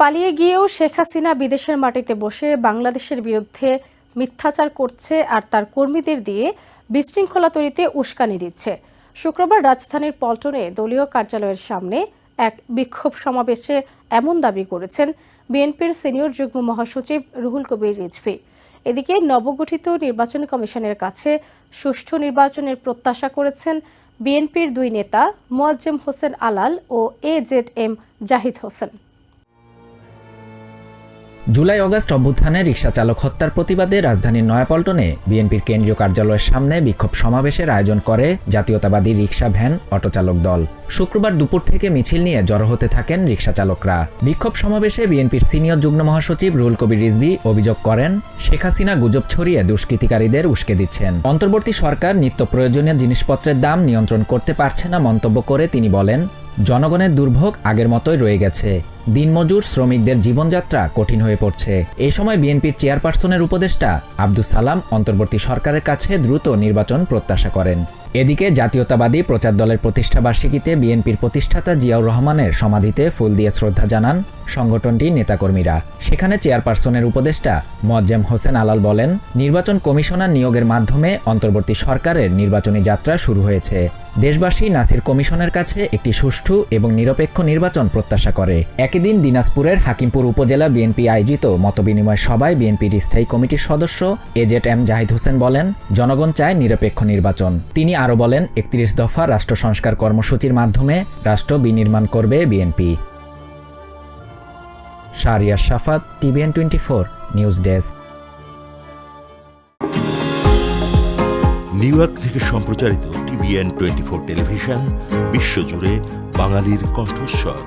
পালিয়ে গিয়েও শেখ হাসিনা বিদেশের মাটিতে বসে বাংলাদেশের বিরুদ্ধে মিথ্যাচার করছে আর তার কর্মীদের দিয়ে বিশৃঙ্খলা তৈরিতে উস্কানি দিচ্ছে। শুক্রবার রাজধানীর পল্টনে দলীয় কার্যালয়ের সামনে এক বিক্ষোভ সমাবেশে এমন দাবি করেছেন বিএনপির সিনিয়র যুগ্ম মহাসচিব রুহুল কবির রিজভী। এদিকে নবগঠিত নির্বাচন কমিশনের কাছে সুষ্ঠু নির্বাচনের প্রত্যাশা করেছেন বিএনপির দুই নেতা, মোয়াজ্জেম হোসেন আলাল ও A Z M Zahid Hossain. July, August অভ্যুত্থানে রিকশা চালক হত্যার প্রতিবাদে রাজধানীর নয়াপল্টনে বিএনপির কেন্দ্রীয় কার্যালয়ের সামনে বিক্ষোভ সমাবেশের আয়োজন করে জাতীয়তাবাদী রিকশা ভ্যান অটোচালক দল। শুক্রবার দুপুর থেকে মিছিল নিয়ে জড়ো হতে থাকেন রিকশা চালকরা। বিক্ষোভ সমাবেশে বিএনপির সিনিয়র যুগ্ম মহাসচিব রুল কবির রিজভী অভিযোগ করেন, শেখ হাসিনা গুজব ছড়িয়ে দুষ্কৃতিকারীদের উস্কে দিচ্ছেন। অন্তর্বর্তী সরকার নিত্য প্রয়োজনীয় জিনিসপত্রের দাম নিয়ন্ত্রণ করতে পারছে না মন্তব্য করে তিনি বলেন, জনগণের দুর্ভোগ আগের মতোই রয়ে গেছে। দিনমজুর শ্রমিকদের জীবনযাত্রা কঠিন হয়ে পড়ছে। এ সময় বিএনপির চেয়ারপারসনের উপদেষ্টা আব্দুল সালাম অন্তর্বর্তী সরকারের কাছে দ্রুত নির্বাচন প্রত্যাশা করেন। এদিকে জাতীয়তাবাদী প্রচার দলের প্রতিষ্ঠাবার্ষিকীতে বিএনপির প্রতিষ্ঠাতা জিয়াউর রহমানের সমাধিতে ফুল দিয়ে শ্রদ্ধা জানান সংগঠনটির নেতাকর্মীরা। সেখানে চেয়ারপারসনের উপদেষ্টা মোয়াজ্জেম হোসেন আলাল বলেন, নির্বাচন কমিশনার নিয়োগের মাধ্যমে অন্তর্বর্তী সরকারের নির্বাচনী যাত্রা শুরু হয়েছে। দেশবাসী নাসির কমিশনের কাছে একটি সুষ্ঠু এবং নিরপেক্ষ নির্বাচন প্রত্যাশা করে। একই দিন দিনাজপুরের হাকিমপুর উপজেলা বিএনপি আয়োজিত মতবিনিময় সভায় বিএনপির স্থায়ী কমিটির সদস্য এজেট এম জাহিদ হোসেন বলেন, জনগণ চায় নিরপেক্ষ নির্বাচন। তিনি আরও বলেন, একত্রিশ দফা রাষ্ট্র সংস্কার কর্মসূচির মাধ্যমে রাষ্ট্র বিনির্মাণ করবে BNP. Shahriar Shafat, TVN twenty four, news desk. New York থেকে সম্প্রচারিত টিভিএন টোয়েন্টি ফোর টেলিভিশন, বিশ্বজুড়ে বাঙালির কণ্ঠস্বর।